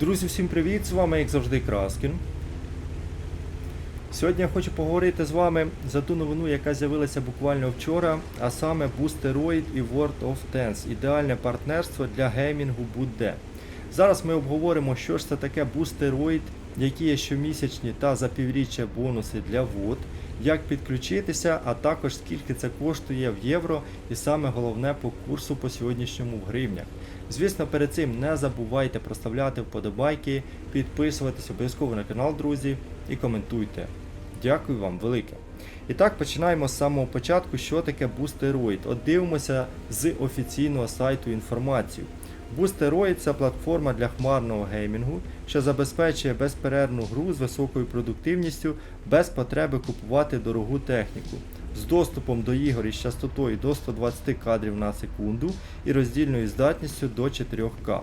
Друзі, всім привіт! З вами, як завжди, Краскін. Сьогодні я хочу поговорити з вами за ту новину, яка з'явилася буквально вчора, а саме Boosteroid і World of Tanks. Ідеальне партнерство для геймінгу будь-де. Зараз ми обговоримо, що ж це таке Boosteroid, які є щомісячні та за півріччя бонуси для вод, як підключитися, а також скільки це коштує в євро, і саме головне по курсу по сьогоднішньому в гривнях. Звісно, перед цим не забувайте проставляти вподобайки, підписуватись обов'язково на канал, друзі, і коментуйте. Дякую вам велике. І так, починаємо з самого початку, що таке Boosteroid. От дивимося з офіційного сайту інформацію. Boosteroid – це платформа для хмарного геймінгу, що забезпечує безперервну гру з високою продуктивністю без потреби купувати дорогу техніку, з доступом до ігор із частотою до 120 кадрів на секунду і роздільною здатністю до 4К.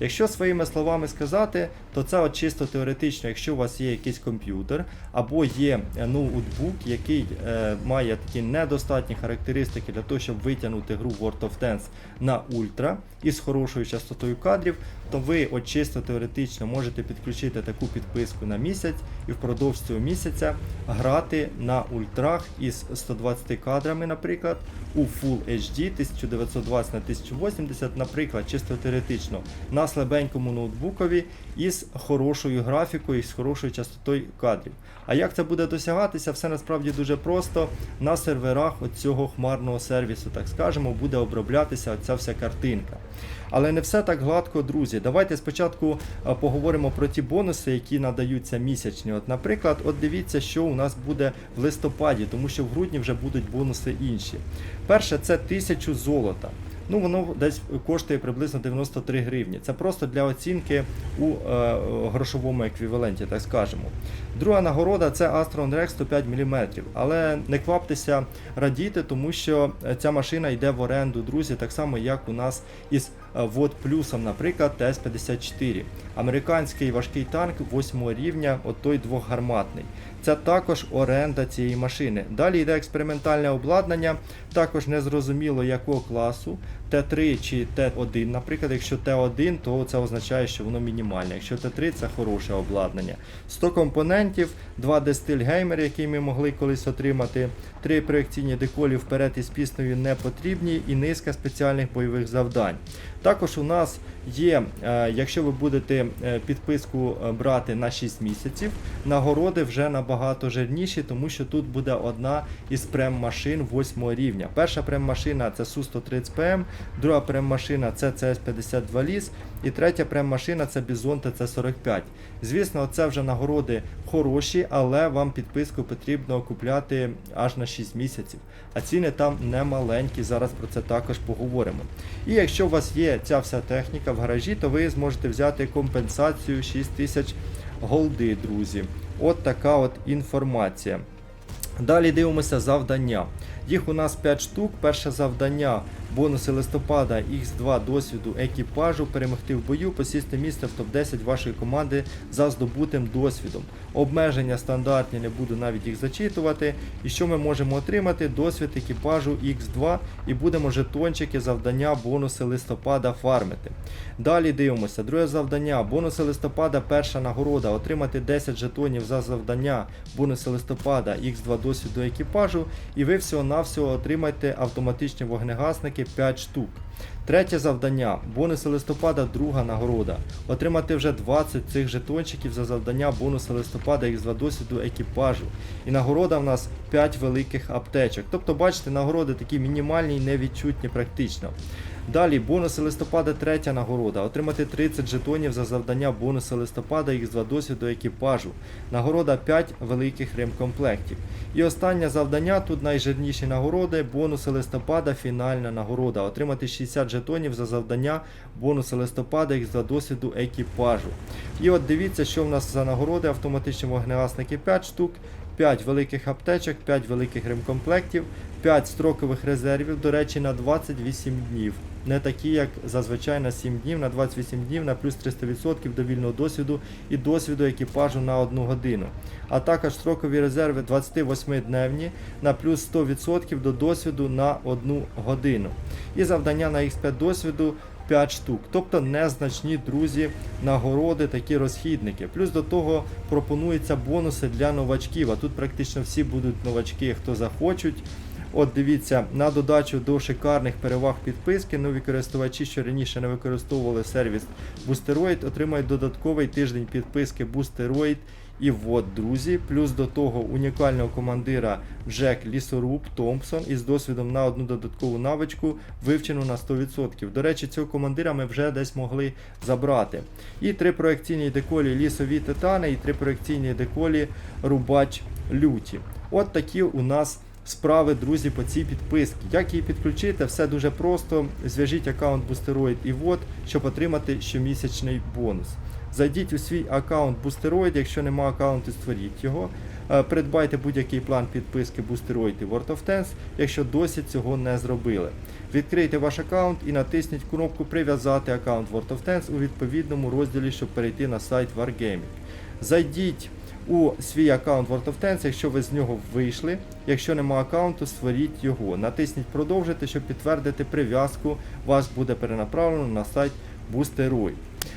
Якщо своїми словами сказати, то це от чисто теоретично, якщо у вас є якийсь комп'ютер або є е, ноутбук, який е, має такі недостатні характеристики для того, щоб витягнути гру World of Tanks на ультра із хорошою частотою кадрів, то ви от чисто теоретично можете підключити таку підписку на місяць і впродовж цього місяця грати на ультрах із 120 кадрами, наприклад, у Full HD 1920 на 1080, наприклад, чисто теоретично. На слабенькому ноутбукові із хорошою графікою, з хорошою частотою кадрів. А як це буде досягатися, все насправді дуже просто. На серверах цього хмарного сервісу, так скажемо, буде оброблятися ця вся картинка. Але не все так гладко, друзі. Давайте спочатку поговоримо про ті бонуси, які надаються місячні. От, наприклад, от дивіться, що у нас буде в листопаді, тому що в грудні вже будуть бонуси інші. Перше, це 1000 золота. Ну, воно десь коштує приблизно 93 гривні. Це просто для оцінки у е, грошовому еквіваленті, так скажемо. Друга нагорода це Astron Rex 105 мм. Але не кваптеся радіти, тому що ця машина йде в оренду, друзі, так само як у нас із е, плюсом, наприклад, ТС-54. Американський важкий танк 8 рівня, от той двохгарматний. Це також оренда цієї машини. Далі йде експериментальне обладнання, також незрозуміло якого класу. Т3 чи Т1, наприклад, якщо Т1, то це означає, що воно мінімальне. Якщо Т3 це хороше обладнання. 100 компонентів, 2 дестиль геймери, які ми могли колись отримати, 3 проекційні деколі вперед із піснею не потрібні і низка спеціальних бойових завдань. Також у нас є, е, якщо ви будете е, підписку е, брати на 6 місяців, нагороди вже набагато жирніші, тому що тут буде одна із прем-машин 8 рівня. Перша прем-машина це Су-130ПМ, друга прем-машина це CS-52 ліс, і третя прем-машина це Bison TC-45. Звісно, це вже нагороди хороші, але вам підписку потрібно купляти аж на 6 місяців. А ціни там не маленькі, зараз про це також поговоримо. І якщо у вас є ця вся техніка в гаражі, то ви зможете взяти компенсацію 6000 голди, друзі. От така от інформація. Далі дивимося завдання. Їх у нас 5 штук. Перше завдання бонуси листопада Х2 досвіду екіпажу, перемогти в бою, посісти місце в топ-10 вашої команди за здобутим досвідом. Обмеження стандартні, не буду навіть їх зачитувати. І що ми можемо отримати? Досвід екіпажу Х2 і будемо жетончики завдання бонуси листопада фармити. Далі дивимося. Друге завдання. Бонуси листопада, перша нагорода. Отримати 10 жетонів за завдання бонуси листопада Х2 досвіду екіпажу. І ви всього-навсього отримаєте автоматичні вогнегасники 5 штук. Третє завдання. Бонуси листопада, друга нагорода. Отримати вже 20 цих жетончиків за завдання бонуси листопада їх два досвіду екіпажу. І нагорода в нас 5 великих аптечок. Тобто, бачите, нагороди такі мінімальні і невідчутні практично. Далі бонуси листопада, третя нагорода. Отримати 30 жетонів за завдання бонуси листопада Х2 досвіду екіпажу. Нагорода 5 великих ремкомплектів. І останнє завдання, тут найжирніші нагороди, бонуси листопада, фінальна нагорода. Отримати 60 жетонів за завдання бонуси листопада Х2 досвіду екіпажу. І от дивіться, що в нас за нагороди, автоматичні вогнегасники 5 штук. 5 великих аптечок, 5 великих ремкомплектів, 5 строкових резервів, до речі, на 28 днів. Не такі, як зазвичай на 7 днів, на 28 днів, на плюс 300% до вільного досвіду і досвіду екіпажу на 1 годину. А також строкові резерви 28-дневні на плюс 100% до досвіду на 1 годину. І завдання на X5 досвіду 5 штук. Тобто незначні друзі нагороди, такі розхідники. Плюс до того пропонуються бонуси для новачків. А тут практично всі будуть новачки, хто захочуть. От дивіться, на додачу до шикарних переваг підписки, нові користувачі, що раніше не використовували сервіс Boosteroid, отримають додатковий тиждень підписки Boosteroid і вот, друзі. Плюс до того унікального командира Джек Лісоруб Томпсон із досвідом на одну додаткову навичку, вивчену на 100%. До речі, цього командира ми вже десь могли забрати. І три проекційні деколі лісові титани, і три проекційні деколі Рубач Люті. От такі у нас справи, друзі, по цій підписці. Як її підключити? Все дуже просто. Зв'яжіть аккаунт Boosteroid і вот, щоб отримати щомісячний бонус. Зайдіть у свій аккаунт Boosteroid, якщо нема аккаунту, створіть його. Е, Придбайте будь-який план підписки Boosteroid і World of Tanks, якщо досі цього не зробили. Відкрийте ваш аккаунт і натисніть кнопку Прив'язати аккаунт World of Tanks у відповідному розділі, щоб перейти на сайт Wargaming. Зайдіть у свій аккаунт World of Tanks, якщо ви з нього вийшли. Якщо нема аккаунту, створіть його. Натисніть продовжити, щоб підтвердити прив'язку. Вас буде перенаправлено на сайт Boosteroid.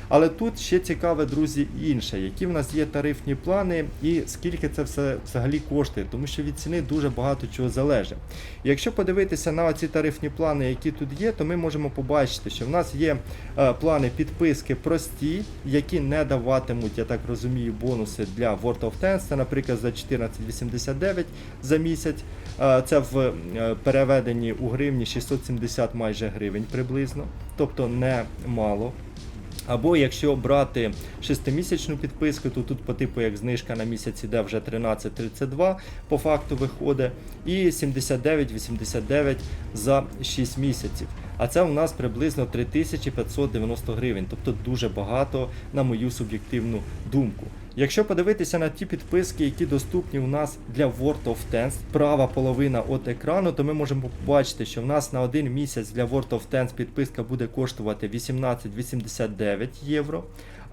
Але тут ще цікаве, друзі, інше, які в нас є тарифні плани і скільки це все взагалі коштує, тому що від ціни дуже багато чого залежить. Якщо подивитися на ці тарифні плани, які тут є, то ми можемо побачити, що в нас є е, плани підписки прості, які не даватимуть, я так розумію, бонуси для World of Tanks. Це, наприклад, за 14,89 за місяць. Е, Це в е, переведенні у гривні 670 майже гривень приблизно, тобто не мало. Або якщо брати 6-місячну підписку, то тут по типу як знижка на місяць іде вже 13,32 по факту виходить, і 79,89 за 6 місяців. А це у нас приблизно 3590 гривень, тобто дуже багато, на мою суб'єктивну думку. Якщо подивитися на ті підписки, які доступні у нас для World of Tanks, права половина от екрану, то ми можемо побачити, що в нас на один місяць для World of Tanks підписка буде коштувати 18,89 євро.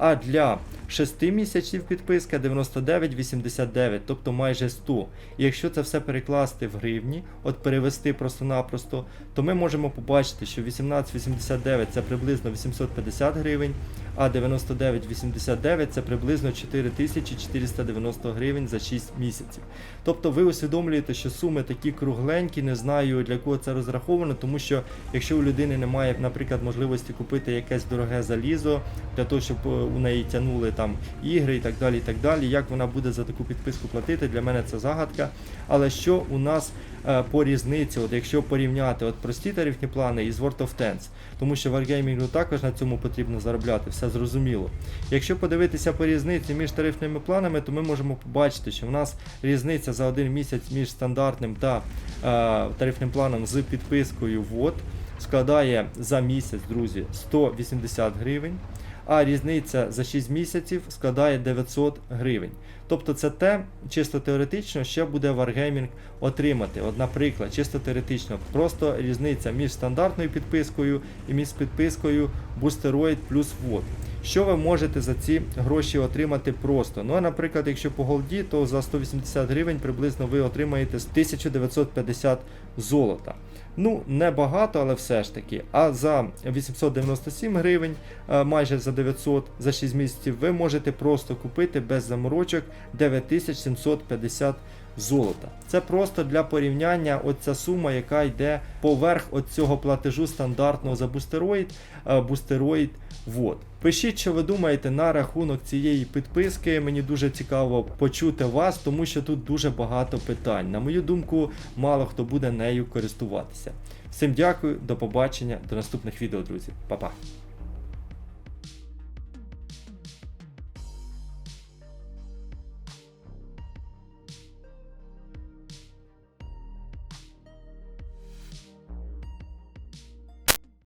А для 6 місяців підписка 99,89, тобто майже 100. І якщо це все перекласти в гривні, от перевести просто-напросто, то ми можемо побачити, що 18,89 це приблизно 850 гривень, а 99,89 це приблизно 4490 гривень за 6 місяців. Тобто ви усвідомлюєте, що суми такі кругленькі, не знаю для кого це розраховано, тому що якщо у людини немає, наприклад, можливості купити якесь дороге залізо для того, щоб е, у неї тягнули там ігри і так далі. і так далі. Як вона буде за таку підписку платити, для мене це загадка. Але що у нас е, по різниці, от якщо порівняти от прості тарифні плани із World of Tanks, тому що Wargaming також на цьому потрібно заробляти, все зрозуміло. Якщо подивитися по різниці між тарифними планами, то ми можемо побачити, що в нас різниця за один місяць між стандартним та е, тарифним планом з підпискою ВОД складає за місяць, друзі, 180 гривень. А різниця за 6 місяців складає 900 гривень. Тобто це те, чисто теоретично, що буде Wargaming отримати. От, наприклад, чисто теоретично, просто різниця між стандартною підпискою і між підпискою Boosteroid плюс VOD. Що ви можете за ці гроші отримати просто? Ну, а, наприклад, якщо по голді, то за 180 гривень приблизно ви отримаєте 1950 золота. Ну, не багато, але все ж таки. А за 897 гривень, е, майже за 900 за 6 місяців, ви можете просто купити без заморочок 9750 золота. Це просто для порівняння оця сума, яка йде поверх цього платежу стандартного за бустероїд, е, бустероїд вод. Пишіть, що ви думаєте на рахунок цієї підписки. Мені дуже цікаво почути вас, тому що тут дуже багато питань. На мою думку, мало хто буде нею користуватися. Всім дякую, до побачення, до наступних відео, друзі. Па-па.